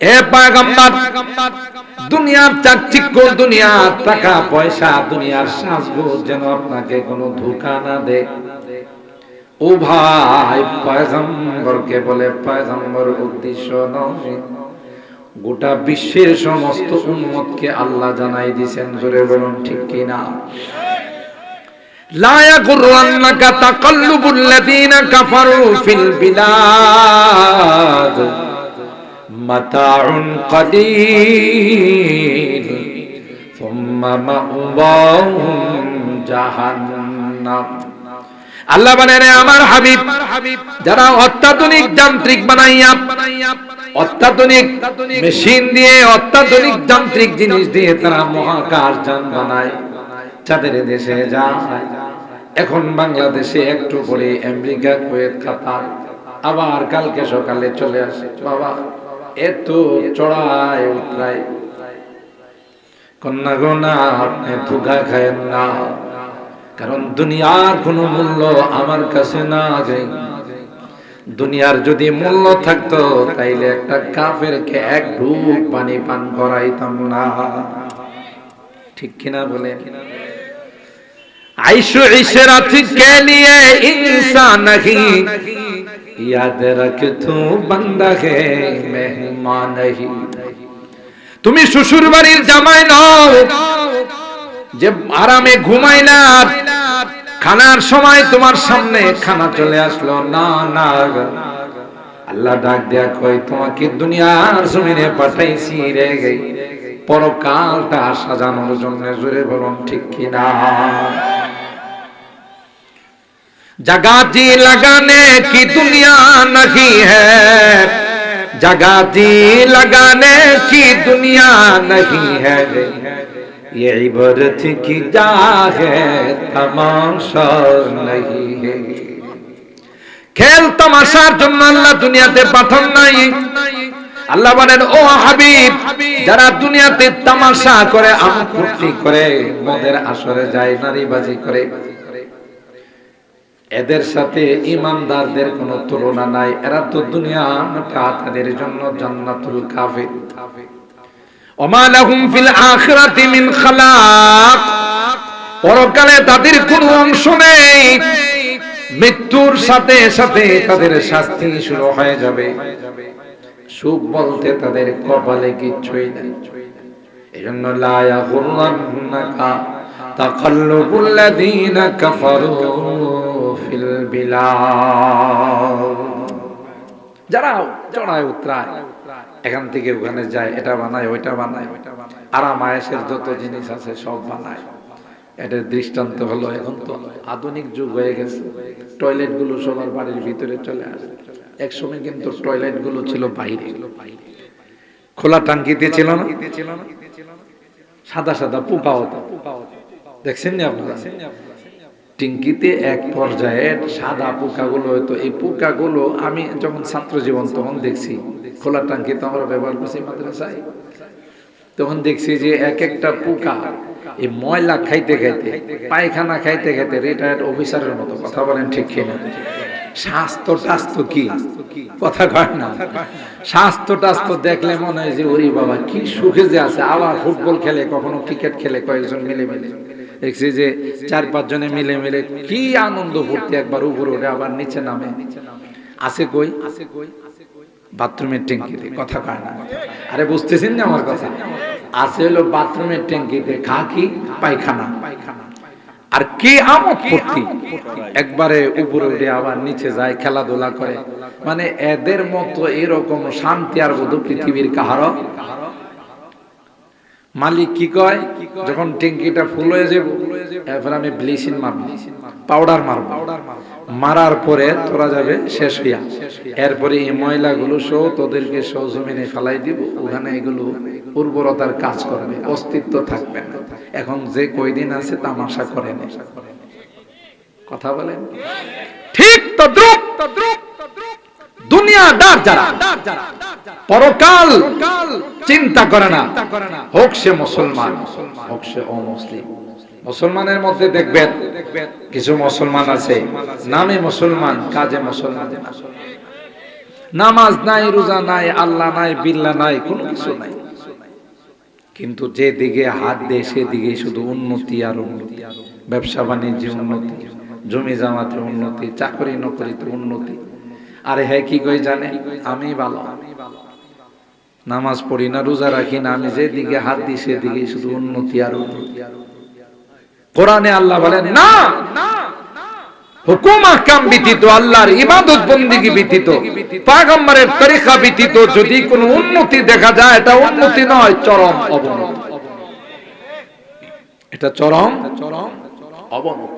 এ পাগম্বার, দুনিয়ার চাকচিক্য দুনিয়ার টাকা, পয়সা, দুনিয়ার সাজগোজ যেন আপনাকে কোনো ধোকা না দে। ও ভাই, পয়গম্বরকে বলে, পয়গম্বর, উদ্দেশ্য নয়। গোটা বিশ্বের সমস্ত উন্মতকে আল্লাহ জানাই দিয়েছেন জোরে বলুন ঠিক কিনা লা ইয়াগুররান্নাকা তাকাল্লুবুল লাযীনা কাফারু ফিল বিলাদ। মাতাউন কলিল সুম্মা মাওয়াহুম জাহান্নাম। আল্লাহ বলেন আমার হাবিব, যারা অত্যাধুনিক যান্ত্রিক বানাইয়া, অত্যাধুনিক মেশিন দিয়ে অত্যাধুনিক যান্ত্রিক জিনিস দিয়ে তারা মহাকাশ যান বানায় চাঁদের দেশে যায়। এখন বাংলাদেশে একটু করে আমেরিকা, কুয়েত, কাতার, আবার কালকে সকালে চলে আসে। বাবা এত চড়ায় উতরায় কন্যা গোনা আপনি ধোকা খায়েন না। কারণ দুনিয়ার কোনো মূল্য আমার কাছে না আছে দুনিয়ার যদি মূল্য থাকতো, তাইলে একটা কাফেরকে এক ঢুক পানি পান করাইতাম না। ঠিক কিনা বলে? আইসু ইসেরা কে নিয়ে ইনসান নাহি ইয়াদ রাখ তু বান্দা হে মেহমান তুমি শ্বশুর বাড়ির জামাই নও, যে আরামে ঘুমাই না, খানার সময় তোমার সামনে খানা চলে আসলো। না না আল্লাহ ডাক দেয়া কয়, তোমাকে দুনিয়ার জমিনে পাঠাইছি রে গেই পরকালটা সাজানোর জন্য জোরে বলুন, ঠিক কিনা? जगह जी लगाने की दुनिया नहीं है जगह जी लगाने की दुनिया नहीं है ये इबरत की जा है तमाशा नहीं है খেল তামাশার জন্য আল্লাহ দুনিয়াতে পাঠান নাই আল্লাহ বলেন ও হাবিব যারা দুনিয়াতে তামাশা করে আম ফুর্তি করে মদের আসরে যায় নারীবাজি করে এদের সাথে ইমানদারদের কোনো তুলনা নাই। এরা তো দুনিয়াটা তাদের জন্য জান্নাতুল কাফির। ওমা লাহুম ফিল আখিরাতি মিন খালাক। পরকালে তাদের কোনো অংশ নেই। মৃত্যুর সাথে সাথে তাদের শাস্তি শুরু হয়ে যাবে। সুখ বলতে তাদের কপালে কিচ্ছুই নেই। এজন্য লা ইয়াগুররান্নাকা তাকাল্লুবুল লাযীনা কাফারু। ফিল যারা চড়ায় উতরায়। এখান থেকে ওখানে যায়, এটা বানায়, ওইটা বানায়। আরাম আয়েসের যত জিনিস আছে সব বানায়। এটার দৃষ্টান্ত হলো এখন তো আধুনিক যুগ হয়ে গেছে। টয়লেটগুলো সবার বাড়ির ভিতরে চলে আসে। একসময় কিন্তু টয়লেটগুলো ছিল বাইরে। খোলা টাঙ্কিতে ছিল না। সাদা সাদা পোকা হতো। দেখছেন না আপনারা? টিঙ্কিতে এক পর্যায়ে সাদা পোকাগুলো হয়তো। এই পোকাগুলো আমি যখন ছাত্র জীবন তখন দেখছি। খোলা টাঙ্কি তো আমরা ব্যবহার করছি মাদ্রাসায়। তখন দেখছি যে এক একটা পোকা এই ময়লা খাইতে খাইতে, পায়খানা খাইতে খাইতে রিটায়ার্ড অফিসারের মতো কথা বলেন ঠিক কিনা স্বাস্থ্য টাস্থ্য কি? কথা কয় না। স্বাস্থ্য দেখলে মনে হয় যে, ওরে বাবা, কি সুখে যে আছে। আবার ফুটবল খেলে, কখনো ক্রিকেট খেলে কয়েকজন মিলে মিলে দেখছি যে চার পাঁচ জনে মিলে মিলে কি আনন্দ ফুর্তি একবার উপরে উঠে আবার নিচে নামে। আছে কই? আছে কই বাথরুমের ট্যাঙ্কিতে। কথা কয় না। আরে বুঝতেছেন না আমার কথা? আছে হলো বাথরুমের ট্যাঙ্কিতে খা কি? পায়খানা। আর কি আমত ফুর্তি? একবারে উপরে উঠে আবার নিচে যায়, খেলাধুলা করে। মানে এদের মতো এরকম শান্তি আর বোধ পৃথিবীর কাহারও মালিক কি কয়? যখন ট্যাঙ্কিটা ফুল হয়ে যাব, এরপর আমি ব্লিচিং মারব, পাউডার মারব। মারার পরে তোরা যাবে শেষ হইয়া। এরপরে এই ময়লাগুলো সহ তোদেরকে সৌজমিনে ফেলাই দিব, ওখানে এগুলো উর্বরতার কাজ করবে, অস্তিত্ব থাকবে না। এখন যে কয়দিন আছে তামাশা করে কথা বলেন? ঠিক তদ্রুপ তদ্রুপ। দুনিয়াদার যারা, পরকাল চিন্তা করে না। হোক সে মুসলমান, হোক সে অমুসলিম। মুসলমানের মধ্যে দেখবেন, কিছু মুসলমান আছে, নামে মুসলমান, কাজে মুসলমান। নামাজ নাই, রোজা নাই, আল্লাহ নাই, বিল্লা নাই, কোনো কিছু নাই। কিন্তু যে দিকে হাত দেয়, সেদিকে শুধু উন্নতি আর উন্নতি। ব্যবসা বাণিজ্যে উন্নতি, জমি জামাতে উন্নতি চাকরি নকরিতে উন্নতি। আরে হ্যাঁ কি কই জানে? আমি ভালো। নামাজ পড়ি না, রোজা রাখি না আমি যেদিকে হাত দিই সেদিকে শুধু উন্নতি আর উন্নতি। কোরআনে আল্লাহ বলেন, না, হুকুম আহকাম ব্যতীত, আল্লাহর ইবাদত বন্দিগি ব্যতীত, পাগম্বরের তরিকা ব্যতীত যদি কোনো উন্নতি দেখা যায়, এটা উন্নতি নয়, চরম অবনতি। এটা চরম চরম অবনতি।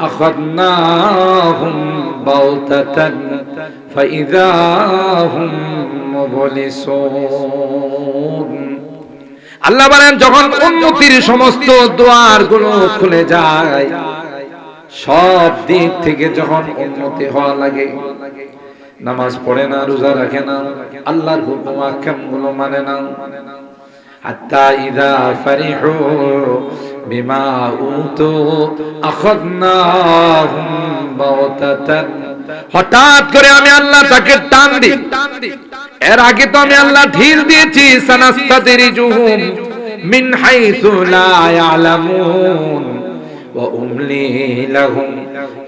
أخذناهم بغتة فإذا هم مبلسون আল্লাহ বলেন যখন উন্নতির সমস্ত দুয়ার গুলো খুলে যায় সব দিক থেকে যখন উন্নতি হওয়া লাগে নামাজ পড়ে না রোজা রাখে না আল্লাহর হুকুম আকাম গুলো মানে না হাত্তা ইদা ফারিহু বিমা উতু আখাদনাহুম বাওতাতান। হঠাৎ করে আমি আল্লাহ তাকে টান দিই। এর আগে তো আমি আল্লাহ ঢিল দিয়েছি সানাস্তাদিরিজুহুম মিন হাইসু লা ইয়ালামুন। ওয়া উমলি লাহুম,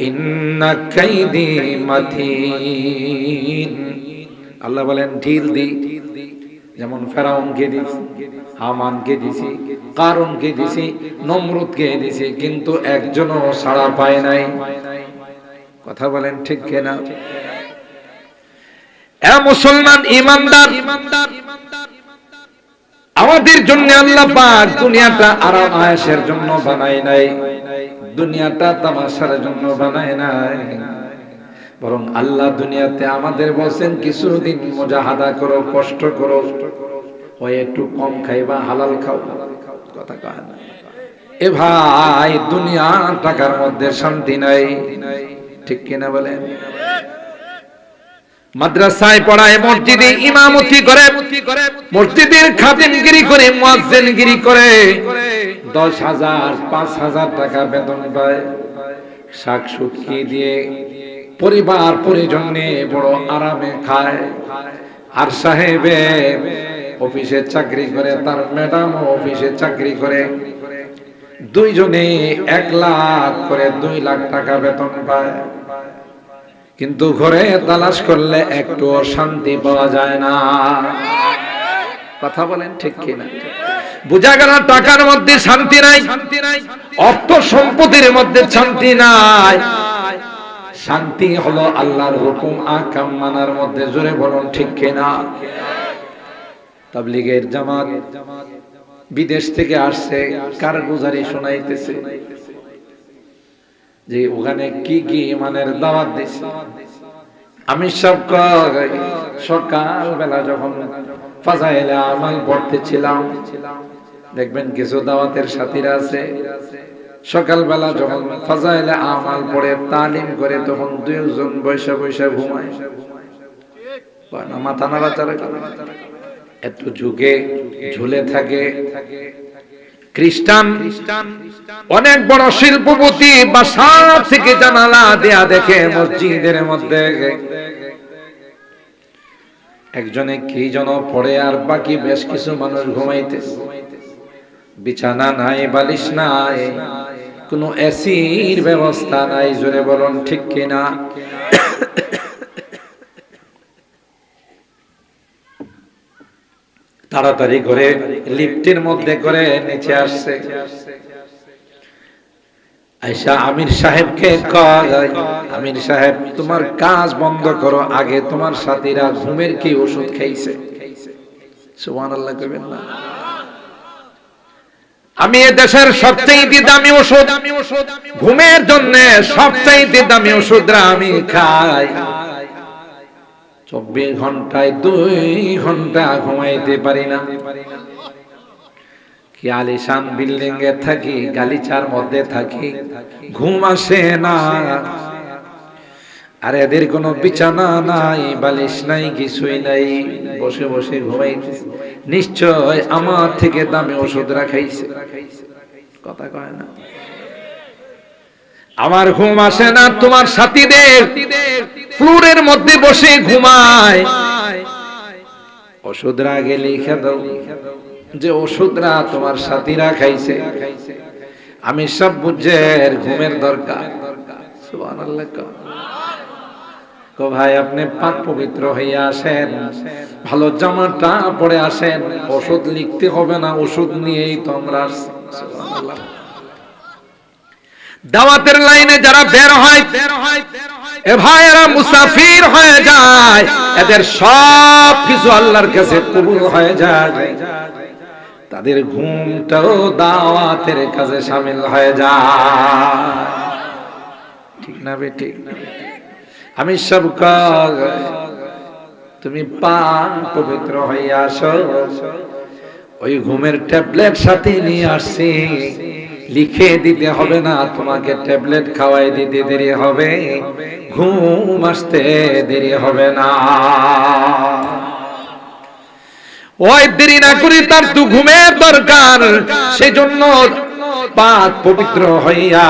ইন্না কাইদি মাতিন। আল্লাহ বলেন ঢিল দিই। যেমন ফেরাউনকে দিছি হামানকে দিছি কারণকে দিছি নমরুদকে দিছি, কিন্তু একজনও সাড়া পায় নাই। কথা বলেন ঠিক কিনা? এ মুসলমান ইমানদার, আমাদের জন্য আল্লাহ পাক দুনিয়াটা আরাম আয়েশের জন্য বানায় নাই, দুনিয়াটা তামাশার জন্য বানায় নাই। বরং আল্লাহ দুনিয়াতে আমাদের বলছেন কিছুদিন মুজাহাদা করো, কষ্ট করো, হয় একটু কম খাইবা, হালাল খাও। কথা কয় না। এ ভাই, দুনিয়া টাকার মধ্যে শান্তি নাই। ঠিক কিনা বলেন? মাদ্রাসায় পড়ায় মসজিদে ইমামতি করে, মসজিদের খাদিমগিরি করে, মুয়াজ্জিনগিরি করে, দশ হাজার, পাঁচ হাজার টাকা বেতন পায়। শাক শুকিয়ে দিয়ে পরিবার পরিজন বড় আরামে খায়। আর সাহেবে অফিসে চাকরি করে, তার ম্যাডাম অফিসে চাকরি করে। দুইজনে এক লাখ করে দুই লাখ টাকা বেতন পায়। কিন্তু ঘরে তালাশ করলে একটু শান্তি পাওয়া যায় না। কথা বলেন ঠিক কিনা? বোঝা গেল টাকার মধ্যে শান্তি নাই শান্তি নাই, অর্থ সম্পত্তির মধ্যে শান্তি নাই। শান্তি হলো আল্লাহর হুকুম আকাম মানার মধ্যে, জোরে বলুন, ঠিক কিনা? তাবলিগের জামাত বিদেশ থেকে আসছে, কারগুজারি শোনাইতেছে যে ওখানে কি কি ইমানের দাওয়াত দিছে। আমি সব সকাল বেলা যখন ফাজাইলে আমাল পড়তেছিলাম, দেখবেন কিছু দাওয়াতের সাথীরা আছে সকালবেলা যখন ফাজাইলে আমাল পড়ে, তালিম করে তখন দুইজন বৈশা বৈশা ঘুমায়। মাথা নাড়াচাড়া। একটু ঝুঁকে ঝুলে থাকে। খ্রিস্টান অনেক বড় শিল্পপতি বা সার থেকে জানালা দেয়া দেখে মসজিদের মধ্যে একজনে কি যেন পড়ে আর বাকি বেশ কিছু মানুষ ঘুমাইতে বিছানা নাই, বালিশ নাই। কোনো এসির ব্যবস্থা নাই, জোরে বলুন, ঠিক কিনা? তাড়াতাড়ি করে লিফটের মধ্যে করে নিচে আসছে। আয়সা আমির সাহেবকে আমির সাহেব, তোমার কাজ বন্ধ করো, আগে তোমার সাথীরা ঘুমের কি ওষুধ খাইছে? সুবহানাল্লাহ কইবেন না। আমি এ দেশের সবচেয়ে দামি ওষুধ। আমি ওষুধ ঘুমের জন্য সবচেয়ে দামি ওষুধরা আমি খাই। চব্বিশ ঘন্টায় দুই ঘণ্টা ঘুমাইতে পারি না। কি আলিশান বিল্ডিং এ থাকি, গালিচার মধ্যে থাকি, ঘুম আসে না। আর এদের কোনো বিছানা নাই, বালিশ নাই, কিছুই নাই, বসে বসে ঘুমাইছে নিশ্চয় আমার থেকে দামে ওষুধ রাখাইছে। কথা কয় না। আমার ঘুম আসে না তোমার সাথীদের। ফ্লোরের মধ্যে বসে ঘুমায়। ওষুধরা আগে লিখে যে ওষুধরা তোমার সাথীরা খাইছে। আমি সব বুঝের ঘুমের দরকার। সুবহানাল্লাহ কো ভাই, আপনি পাক পবিত্র হইয়া আসেন। ভালো জামাটা পরে আসেন। ওষুধ লিখতে হবে না, ওষুধ নিয়েই তো। দাওয়াতের লাইনে যারা বের হয়, এ ভাইয়েরা মুসাফির হয়ে যায়। এদের সব কিছু আল্লাহর কাছে কবুল হয়ে যায়। তাদের ঘুমটাও দাওয়াতের কাছে সামিল হয়ে যায়। ঠিক না বে ঠিক? না আমি সব তুমি পান পবিত্র আসো। ওই ঘুমের ট্যাবলেট সাথে নিয়ে আসছি। লিখে দিতে হবে না, তোমাকে ট্যাবলেট খাওয়াই দিতে দেরি হবে। ঘুম আসতে দেরি হবে না। ওই দেরি না করি তার তো ঘুমের দরকার, সেজন্য পাক পবিত্র হইয়া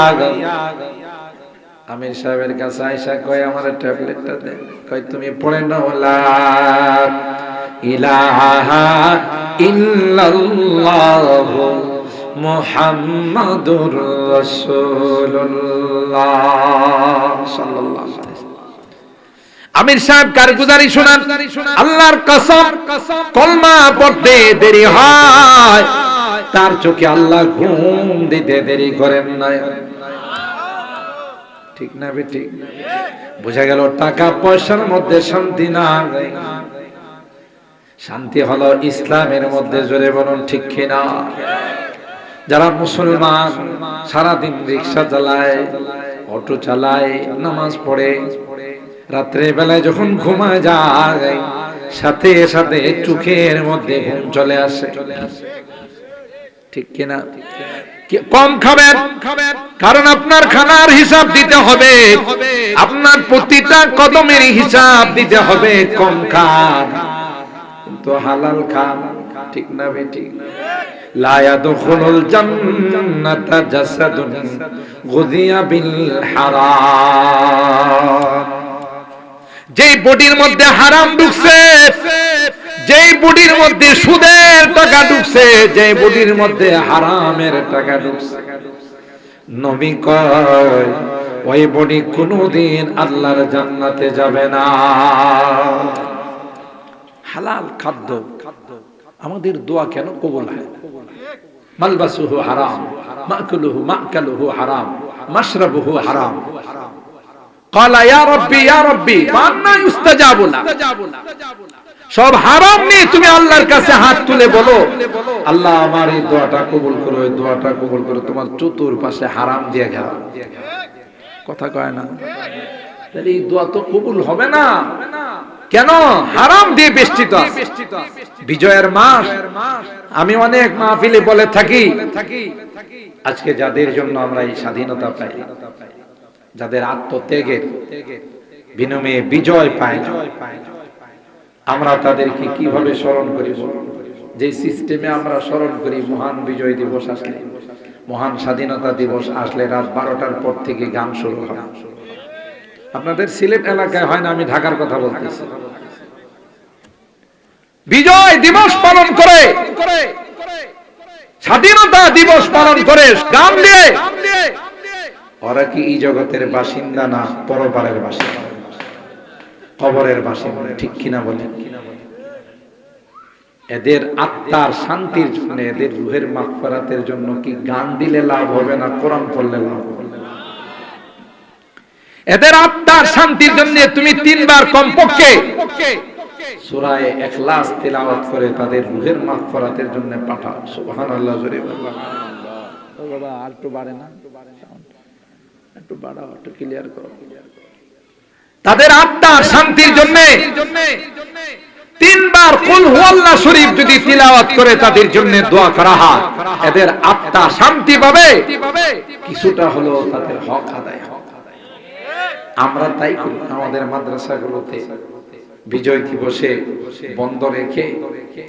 আমির সাহেবের কাছে আইসা কয়, আমার ট্যাবলেটটা দে। কয়, তুমি পড়ে নাও, লা ইলাহা আমির সাহেব কারগুজারি শোনান? আল্লাহর কসম, কলমা পড়তে দেরি হয়। তার চোখে আল্লাহ ঘুম দিতে দেরি করেন না ঠিক না বে ঠিক বোঝা গেল টাকা পয়সার মধ্যে শান্তি না শান্তি হলো ইসলামের মধ্যে, জোরে বলুন ঠিক কিনা? যারা মুসলমান সারাদিন রিক্সা চালায়, অটো চালায়, নামাজ পড়ে রাত্রে বেলায় যখন ঘুমায় যায়, সাথে সাথে চোখের মধ্যে ঘুম চলে আসে। ঠিক কিনা? কম খাবেন। কারণ আপনার খানার হিসাব দিতে হবে। আপনার প্রতিটা কদমের হিসাব দিতে হবে, কম খান। কিন্তু হালাল খান, ঠিক না বে ঠিক লা জান্নাতা জাসাদুন গুযিয়া বিল হারাম। যেই বডির মধ্যে হারাম ঢুকছে যেই বডির মধ্যে সুদের টাকা ঢুকছে যেই বডির মধ্যে হারামের টাকা ঢুকছে নবী কয় ওই বডি কোনোদিন আল্লাহর জান্নাতে যাবে না হালাল খাদ্য আমাদের দোয়া কেন কবুল হয় মালবাসুহু হারাম মাকুলুহু মাকালুহু হারাম মাশরাবুহু হারাম قال يا ربي يا ربي فانا يستجاب لك সব হারাম নিয়ে তুমি আল্লাহর কাছে হাত তুলে বলো। আল্লাহ আমার এই দোয়াটা কবুল করো, এই দোয়াটা কবুল করো। তোমার চতুর পাশে হারাম দিয়ে গেল কথা কয় না? তাহলে এই দোয়া তো কবুল হবে না। কেন? হারাম দিয়ে বেষ্টিত বিজয়ের মাস। আমি অনেক মাহফিলে বলে থাকি। আজকে যাদের জন্য আমরা এই স্বাধীনতা পাই, যাদের আত্মত্যাগের বিনিময়ে বিজয় পায় না আমরা তাদেরকে কীভাবে স্মরণ করি? যে সিস্টেমে আমরা স্মরণ করি, মহান বিজয় দিবস আসলে। মহান স্বাধীনতা দিবস আসলে রাত বারোটার পর থেকে গান শুরু হয়। আপনাদের সিলেট এলাকায় হয় না, আমি ঢাকার কথা বলতেছি। বিজয় দিবস পালন করে। স্বাধীনতা দিবস পালন করে। গান দিয়ে। ওরা কি এই জগতের বাসিন্দা না পরপারের বাসিন্দা? কবরের বাসিন্দা, ঠিক কিনা বলেন এদের আত্মার শান্তির জন্য, এদের রুহের মাগফিরাতের জন্য কি গান দিলে লাভ হবে না কোরআন পড়লে লাভ হবে এদের আত্মার শান্তির জন্য তুমি তিনবার কমপক্ষে সূরায়ে ইখলাস তেলাওয়াত করে তাদের রুহের মাগফিরাতের জন্য পাঠাও। সুবহানাল্লাহ, জোরে বাবা, আর একটু বাড়ে না? একটু বাড়াও, একটু ক্লিয়ার করো। তাদের আত্মার শান্তির জন্য তিনবার কুল হুয়াল্লাহ শরীফ যদি তিলাওয়াত করে তাদের জন্য দোয়া করা হয়, এদের আত্মা শান্তি পাবে। কিছুটা হলো তাদের হক আদায় হবে। আমরা তাই করি। আমাদের মাদ্রাসাগুলোতে বিজয় দিবসে বন্ধ রেখে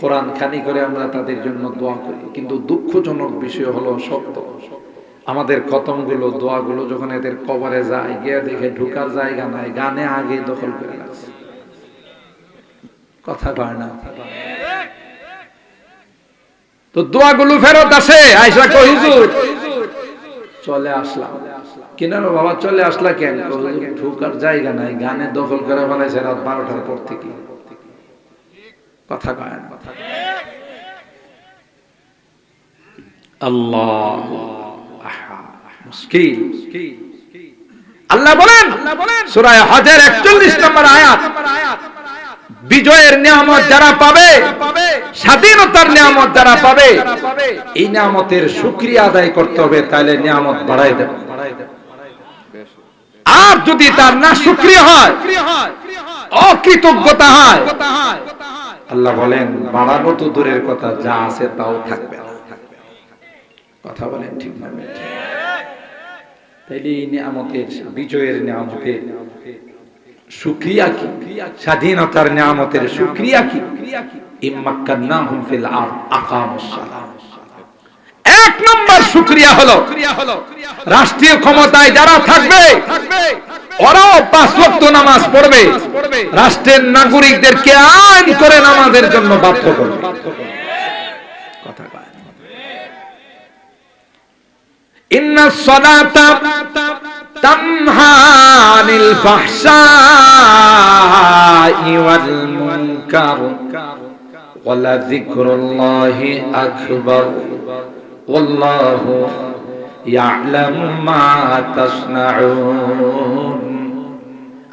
কোরআন খানি করে আমরা তাদের জন্য দোয়া করি। কিন্তু দুঃখজনক বিষয় হলো সত্য। আমাদের কতমগুলো দোয়াগুলো যখন এদের কবরে যায় গিয়ে দেখে ঢুকার জায়গা নাই গানে আগে দখল করে রাখছে। কথা কয় না। তো দোয়াগুলো ফেরত আসে আয়সা কই হুজুর চলে আসলাম। কেন রে বাবা চলে আসলা কেন? ঢুকার জায়গা নাই গানে দখল করে ফেলাইছে রাত বারোটার পর থেকে। কথা কয় না। আল্লাহ আহা, মুশকিল। আল্লাহ বলেন সূরা হজের 41 নম্বর আয়াত, বিজয়ের নিয়ামত যারা পাবে, স্বাধীনতার নিয়ামত যারা পাবে, এই নিয়ামতের শুকরিয়া আদায় করতে হবে, তাহলে নিয়ামত বাড়াই দেবে। আর যদি তার না শুকরিয়া হয়, অকৃতজ্ঞতা হয়, আল্লাহ বলেন, বাড়ানো তো দূরের কথা, যা আছে তাও থাকবে কথা বলেন, ঠিক না? তাইলে এই নিয়ামতের, বিজয়ের হলো রাষ্ট্রীয় ক্ষমতায় যারা থাকবে, ওরাও পাঁচ নামাজ পড়বে। রাষ্ট্রের নাগরিকদেরকে আইন করে নামাজের জন্য বাধ্য করবে কথা কয় না।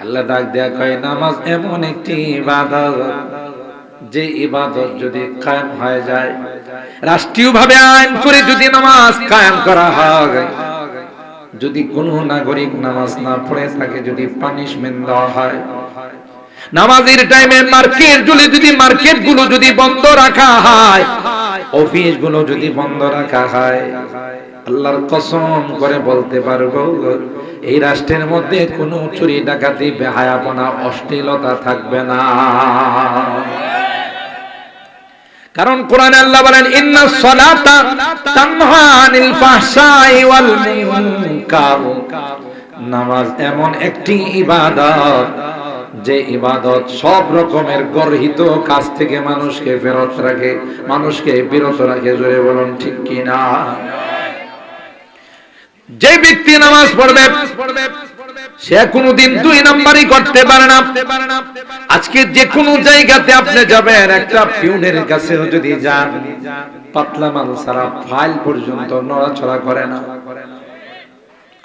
আল্লাহ ডাক দেয়া নামাজ এমন একটি ইবাদত যে ইবাদত যদি কায়েম হয়ে যায়, রাষ্ট্রীয়ভাবে আইন করে যদি নামাজ কায়েম করা হয়, যদি কোন নাগরিক নামাজ না পড়ে থাকে যদি পানিশমেন্ট দেওয়া হয়, নামাজের টাইমে মার্কেটগুলো যদি মার্কেটগুলো যদি বন্ধ রাখা হয় অফিসগুলো যদি বন্ধ রাখা হয়, আল্লাহর কসম করে বলতে পারব, এই রাষ্ট্রের মধ্যে কোনো চুরি ডাকাতি, বেহায়াপনা, অশ্লীলতা থাকবে না। কারণ কোরআনে আল্লাহ বলেন, ইন্না সলাতা তানহা আনিল ফাহশাই ওয়াল মুনকার। নামাজ এমন একটি ইবাদত, যে ইবাদত সব রকমের গর্হিত কাজ থেকে মানুষকে ফেরত রাখে, মানুষকে বিরত রাখে, জোরে বলুন, ঠিক কি না যে ব্যক্তি নামাজ পড়বে সে কোনোদিন দুই নাম্বারই করতে পারে না। আজকে যে কোনো জায়গাতে আপনি যাবেন, একটা পিউনের কাছে যদি যান, পাতলা মাল সারা ফাইল পর্যন্ত নড়াচড়া করে না।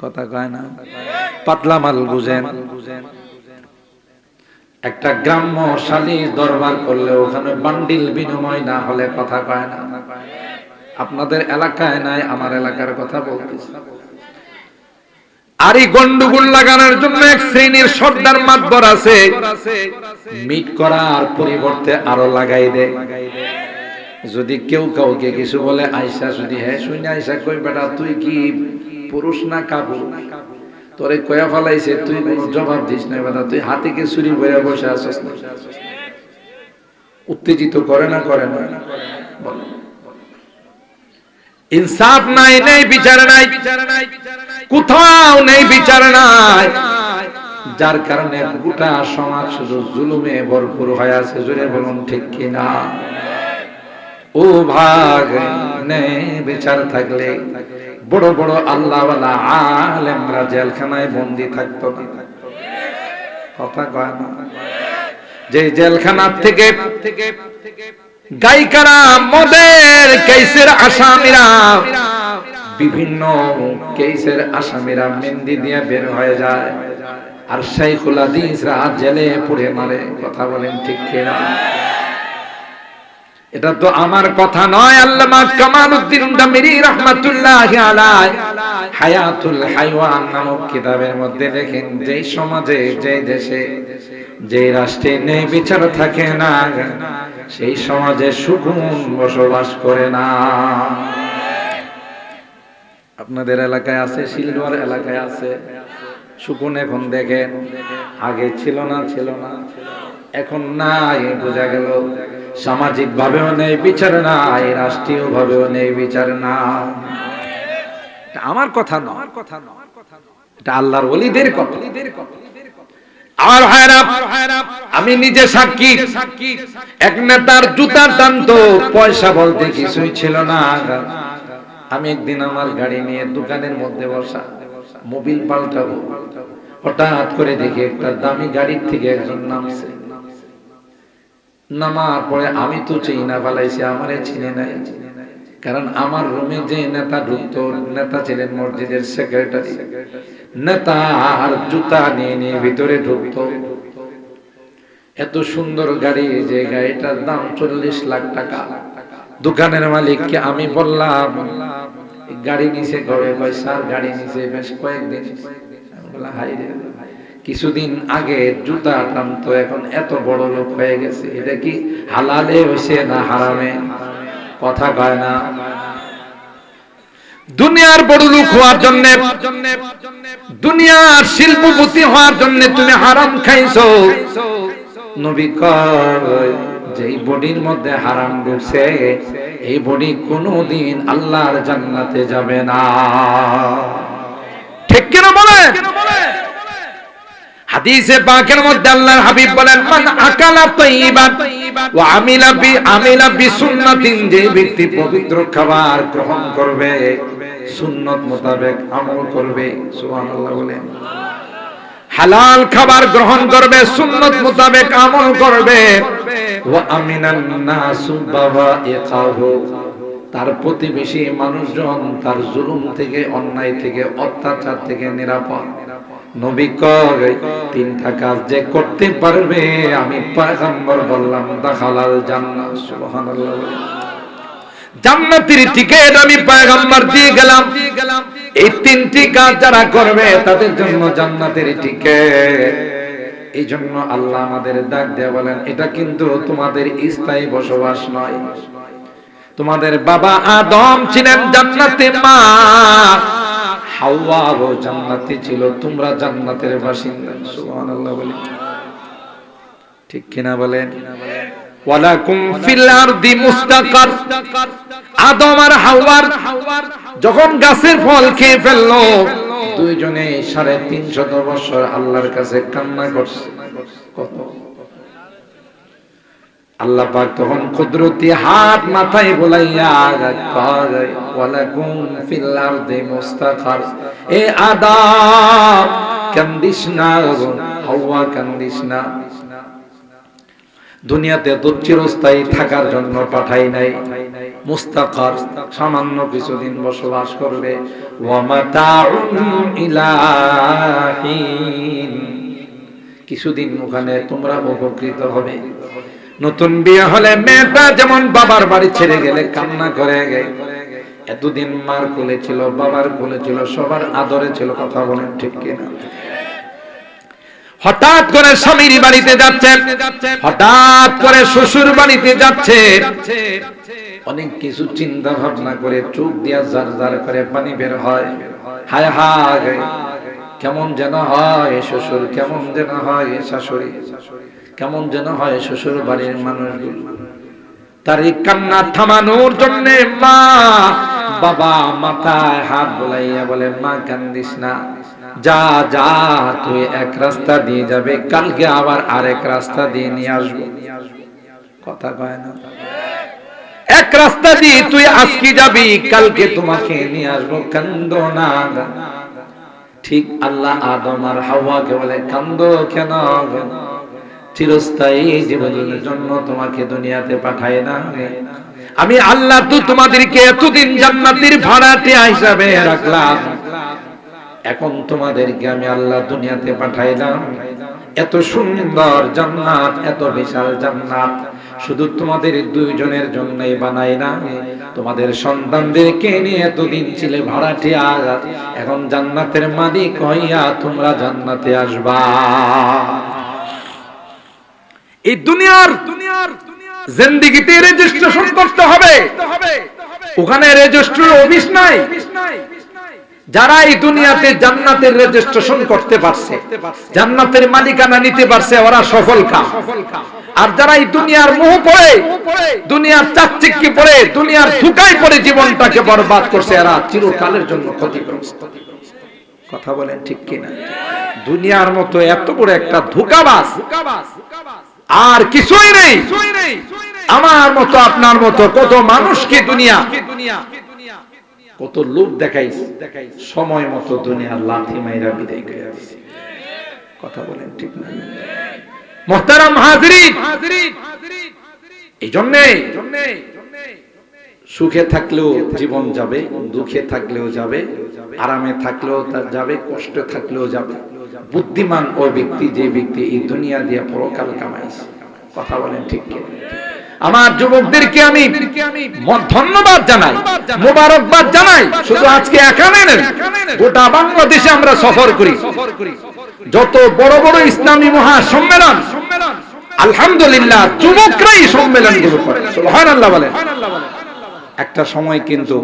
কথা কয় না? পাতলা মাল বুঝেন। একটা গ্রাম্য শালী দরবার করলে ওখানে বান্ডিল বিনিময় না হলে কথা কয় না। আপনাদের এলাকায় নাই, আমার এলাকার কথা বলতেছি। লাগানোর জন্য এক শ্রেণির সর্দার মাতবর আছে। মিট পরিবর্তে আরও লাগাই যদি কেউ কাউকে কিছু বলে যদি হ্যাঁ আয়সা কই বেটা, তুই কি পুরুষ না কাবু তোরে কয়া ফেলাইছে, তুই কোনো জবাব দিস না বেটা, তুই হাতিকে চুরি করে বসে না? উত্তেজিত করে না করে না। ইনসাফ নাই, নেই, বিচার নাই। কোথাও নেই বিচার নাই। যার কারণে গোটা সমাজ শুধু জুলুমে ভরপুর হয়ে আছে জুড়ে বলুন ঠিক কিনা? ও ভাগ নেই বিচার থাকলে বড় বড় আল্লাহ আলেমরা জেলখানায় বন্দি থাকতো না। কথা কয় না? যে জেলখানার থেকে গায়িকারা মদের কেসের আসামিরা বিভিন্ন কেসের আসামিরা মেহেন্দি দিয়ে বের হয়ে যায়। আর শাইখুল হাদিসরা জেলে পুড়ে মারে, কথা বলেন ঠিক কিনা? এটা তো আমার কথা নয়, আল্লামা কামালউদ্দিন দামিরি রাহমাতুল্লাহি আলাইহি। হায়াতুল হাইওয়ান নামক কিতাবের মধ্যে লেখেন যে সমাজে যে দেশে যে রাষ্ট্রে নেই বিচার থাকে না, সেই সমাজে সুকুন বসবাস করে না। আপনাদের এলাকায় আছে শিলডোয়ার এলাকায় আছে। সুকুন এখন দেখেন আগে ছিল না ছিল না। এখন নাই, বোঝা গেল। সামাজিক ভাবেও নেই, বিচার নাই রাষ্ট্রীয় ভাবেও নেই, বিচার না আমার কথা নয়। কথা নয় এটা আল্লাহর ওলিদের কথা। আমি নিজে সাক্ষী। এক নেতার জুতার দাম তো পয়সা বলতে কিছুই ছিল না। আমি একদিন আমার গাড়ি নিয়ে দোকানের মধ্যে বসা মোবিল পাল্টাবো। হঠাৎ করে দেখি একটা দামি গাড়ির থেকে একজন নামছে। নামার পরে আমি তো চিনি না আমারে চিনে নাই। কারণ আমার রুমে যে নেতা ঢুকতো, নেতা ছিলেন মসজিদের সেক্রেটারি। নেতা আর জুতা নিয়ে নিয়ে ভিতরে ঢুকতো। এত সুন্দর গাড়ি, যে গাড়িটার দাম চল্লিশ লাখ টাকা। দোকানের মালিককে আমি বললাম, গাড়ি নিচে ঘরে পয়সা গাড়ি নিচে বেশ কয়েকদিন। কিছুদিন আগে জুতা টানতো এখন এত বড় লোক হয়ে গেছে, এটা কি হালালে হয়েছে না হারামে? কথা কয় না। দুনিয়ার বড় লোক হওয়ার জন্য, দুনিয়ার শিল্পপতি হওয়ার জন্য তুমি হারাম খাইছো। নবী কয় যেই বডির মধ্যে হারাম ঢুকছে, এই বডি কোনোদিন আল্লাহর জান্নাতে যাবে না। ঠিক কেন বলে হাদিসে পাকের মধ্যে আল্লাহর হাবিব বলেন, মান আকালা তাইয়িবান ওয়া আমিলা বি আমিলা বি সুন্নাতিন যে ব্যক্তি পবিত্র খাবার গ্রহণ করবে, সুন্নত মোতাবেক আমল করবে, সুবহানাল্লাহ বলেন। হালাল খাবার গ্রহণ করবে, সুন্নত মোতাবেক আমল করবে। তার প্রতিবেশী মানুষজন তার জুলুম থেকে, অন্যায় থেকে, অত্যাচার থেকে নিরাপদ। নবী কয়, তিনটা কাজ যে করতে পারবে, আমি পয়গম্বর বললাম, দাখালাল জান্নাত সুবহানাল্লাহ। জান্নাতের টিকিট আমি পয়গম্বর দিয়ে গেলাম। এই তিনটি কাজ যারা করবে, তাদের জন্য জান্নাতের টিকিট এই জন্য আল্লাহ আমাদের ডাক দেয়া বলেন, এটা কিন্তু তোমাদের স্থায়ী বসবাস নয়। তোমাদের বাবা আদম ছিলেন জান্নাতে মা হাওয়াও জান্নাতি ছিল। তোমরা জান্নাতের বাসিন্দা। সুবহানাল্লাহ বলি ঠিক কিনা বলেন? যখন গাছের ফল খেয়ে ফেলল, দুইজনে সাড়ে তিনশত বছর আল্লাহর কাছে কান্না করছে। কত? আল্লাহ পাক তখন কুদরতি হাত মাথায় বলাইয়া ওয়ালাকুম ফিল আরদি মুস্তাকার। এ আদম, কান্দিস না হাওয়া, কান্দিস না। দুনিয়াতে তো চিরস্থায়ী থাকার জন্য পাঠাই নাই। মুস্তাকার সামান্য কিছুদিন বসবাস করবে। কিছুদিন ওখানে তোমরা উপকৃত হবে। নতুন বিয়ে হলে মেয়েটা যেমন বাবার বাড়ি ছেড়ে গেলে কান্না করে। এতদিন মার কোলে ছিল, বাবার কোলে ছিল, সবার আদরে ছিল, কথা বলেন ঠিক কিনা? হঠাৎ করে স্বামীর বাড়িতে যাচ্ছে। হঠাৎ করে শ্বশুর বাড়িতে যাচ্ছে। অনেক কিছু চিন্তা ভাবনা করে চোখ দিয়া জার জার করে পানি বের হয়। হায় হায়, কেমন যেন হয় শ্বশুর, কেমন যেন হয় শাশুড়ি, কেমন যেন হয় শ্বশুর বাড়ির মানুষগুলো। তার এই কান্না থামানোর জন্য মা বাবা মাথায় হাত বোলাইয়া বলে, মা, কান্দিস না। যা যা, তুই এক রাস্তা দিয়ে যাবে, কালকে আবার আরেক রাস্তা দিয়ে নিয়ে আসব। কথা কয় না? এক রাস্তা দিয়ে তুই আজকে যাবি, কালকে তোমাকে নিয়ে আসব, কান্দ না। ঠিক আল্লাহ আদম আর হাওয়াকে বলে, কান্দ কেন? চিরস্থায়ী জীবনের জন্য তোমাকে দুনিয়াতে পাঠায় না। আমি আল্লাহ তো তোমাদেরকে এতদিন জান্নাতের ভাড়াটে হিসাবে রাখলাম। এখন তোমাদেরকে আমি আল্লাহ দুনিয়াতে পাঠাইলাম। এত সুন্দর জান্নাত, এত বিশাল জান্নাত। শুধু তোমাদের দুইজনের জন্যই বানাই না, তোমাদের সন্তানদেরকে নিয়ে এতদিন ছিলে ভাড়াটিয়া এখন জান্নাতের মালিক হইয়া তোমরা জান্নাতে আসবা। এই দুনিয়ার দুনিয়ার জিন্দিগিতে রেজিস্ট্রেশন করতে হবে। ওখানে রেজিস্ট্রির অফিস নাই। যারা এই দুনিয়াতে জান্নাতের রেজিস্ট্রেশন করতে পারছে, জান্নাতের মালিকানা নিতে পারছে, ওরা সফল কাম। আর যারা এই দুনিয়ার মোহ পড়ে, দুনিয়ার চাকচিক্কি পড়ে, দুনিয়ার ধুকায় পড়ে জীবনটাকে বরবাদ করছে, এরা চিরকালের জন্য ক্ষতিগ্রস্ত। কথা বলেন ঠিক কিনা? দুনিয়ার মতো এত বড় একটা ধোকাবাজ আর কিছুই নেই। আমার মতো, আপনার মতো কত মানুষকে দুনিয়া? কত লোক দেখাই সময় মতো দুনিয়ার লাথি মাইরা বিদায় করে। কথা বলেন ঠিক না? মোহতারাম হাজরিন! এই জন্যে সুখে থাকলেও জীবন যাবে, দুঃখে থাকলেও যাবে, আরামে থাকলেও তার যাবে, কষ্টে থাকলেও যাবে। বুদ্ধিমান ও ব্যক্তি যে ব্যক্তি এই দুনিয়া দিয়ে পরকাল কামাইছে। কথা বলেন ঠিক কি আমার যুবকদেরকে আমি ধন্যবাদ জানাই, মোবারকবাদ জানাই, শুধু আজকে এখানে নেই, গোটা বাংলাদেশে আমরা সফর করি। যত বড় বড় ইসলামী মহা সম্মেলন আলহামদুলিল্লাহ যুবকরাই সম্মেলনগুলো করে। সুবহানাল্লাহ বলেন। একটা সময় কিন্তু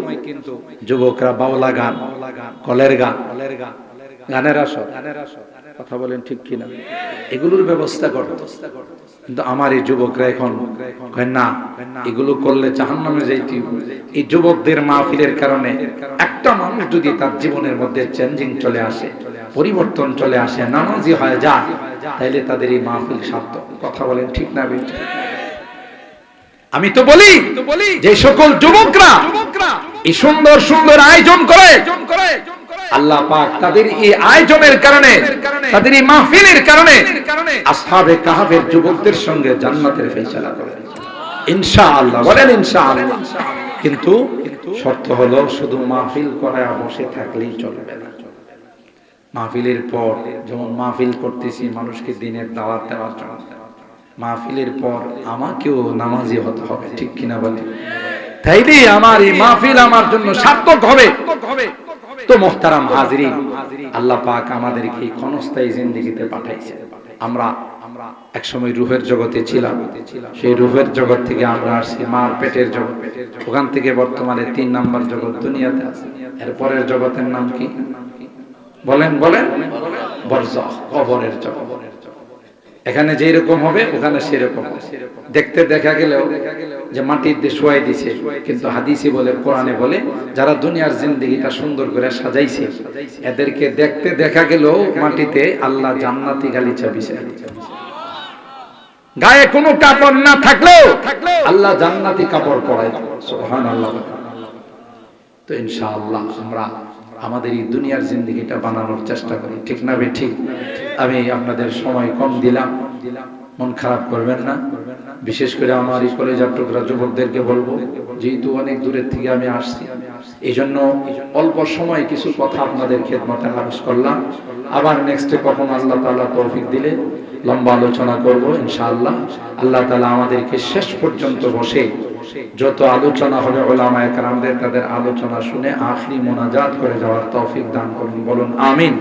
যুবকরা বাউলা গান, কলের গান, গানের আসর। কথা বলেন ঠিক কিনা? এগুলোর ব্যবস্থা করো। কিন্তু আমার এই যুবকরা এখন না এগুলো করলে জাহান্নামে যাইতে হইব। এই যুবকদের মাহফিলের কারণে একটা মানুষ যদি তার জীবনের মধ্যে চেঞ্জিং চলে আসে পরিবর্তন চলে আসে নামাজি হয়ে যায় তাইলে তাদের এই মাহফিল সার্থক কথা বলেন ঠিক না বেঠিক? আমি তো বলি যে সকল যুবকরা এই সুন্দর সুন্দর আয়োজন করে আল্লাহ পাক তাদের এই আয়োজনের কারণে, তাদের এই মাহফিলের কারণে আসহাবে কাহাবের যুবকদের সঙ্গে জান্নাতের ফেসলা করে। ইনশাআল্লাহ, বলেন ইনশাআল্লাহ। কিন্তু শর্ত হলো শুধু মাহফিল করায় বসে থাকলেই চলবে না। মাহফিলের পর যেমন মাহফিল করতেছি, মানুষকে দিনের দাওয়াত দেওয়ার জন্য। মাহফিলের পর আমাকেও নামাজি হতে হবে, ঠিক কিনা বলে তাইলে আমার এই মাহফিল আমার জন্য সার্থক হবে। তো মোহতারাম হাজরিন, আল্লাহ পাক আমাদেরকে ক্ষণস্থায়ী জিন্দিগিতে পাঠাইছে। আমরা এক সময় রুহের জগতে ছিলাম। সেই রুহের জগৎ থেকে আমরা আসছি মার পেটের জগৎ। ওখান থেকে বর্তমানে তিন নাম্বার জগৎ দুনিয়াতে আছে। এর পরের জগতের নাম কি? বলেন বলেন। কবরের জগৎ। এখানে যেই রকম হবে, ওখানে সেরকম দেখতে দেখা গেলেও যে মাটির দিয়ে শোয়াই দিছে, কিন্তু হাদিসি বলে, কোরআনে বলে, যারা দুনিয়ার জিন্দগিটা সুন্দর করে সাজাইছে, এদেরকে দেখতে দেখা গেলেও মাটিতে আল্লাহ জান্নাতি গালিচা বিছাই দিয়েছে। গায়ে কোনো কাপড় না থাকলেও আল্লাহ জান্নাতি কাপড় পরায় সুবহানাল্লাহ। তো ইনশাআল্লাহ আমরা আমাদের এই দুনিয়ার জিন্দগিটা বানানোর চেষ্টা করি, ঠিক না বে ঠিক? আমি আপনাদের সময় কম দিলাম, মন খারাপ করবেন না। বিশেষ করে আমার এই কলেজার টুকরা যুবকদেরকে বলব, যেহেতু অনেক দূরের থেকে আমি আসছি এই জন্য অল্প সময় কিছু কথা আপনাদের খেদমতে হারস করলাম। আবার নেক্সটে কখন আল্লাহ তাআলা তৌফিক দিলে লম্বা আলোচনা করব, ইনশাআল্লাহ। আল্লাহ তাআলা আমাদেরকে শেষ পর্যন্ত বসে যত আলোচনা হবে ওলামায়ে কেরামদের, তাদের আলোচনা শুনে আখরি মোনাজাত করে যাওয়ার তৌফিক দান করুন, বলুন আমিন।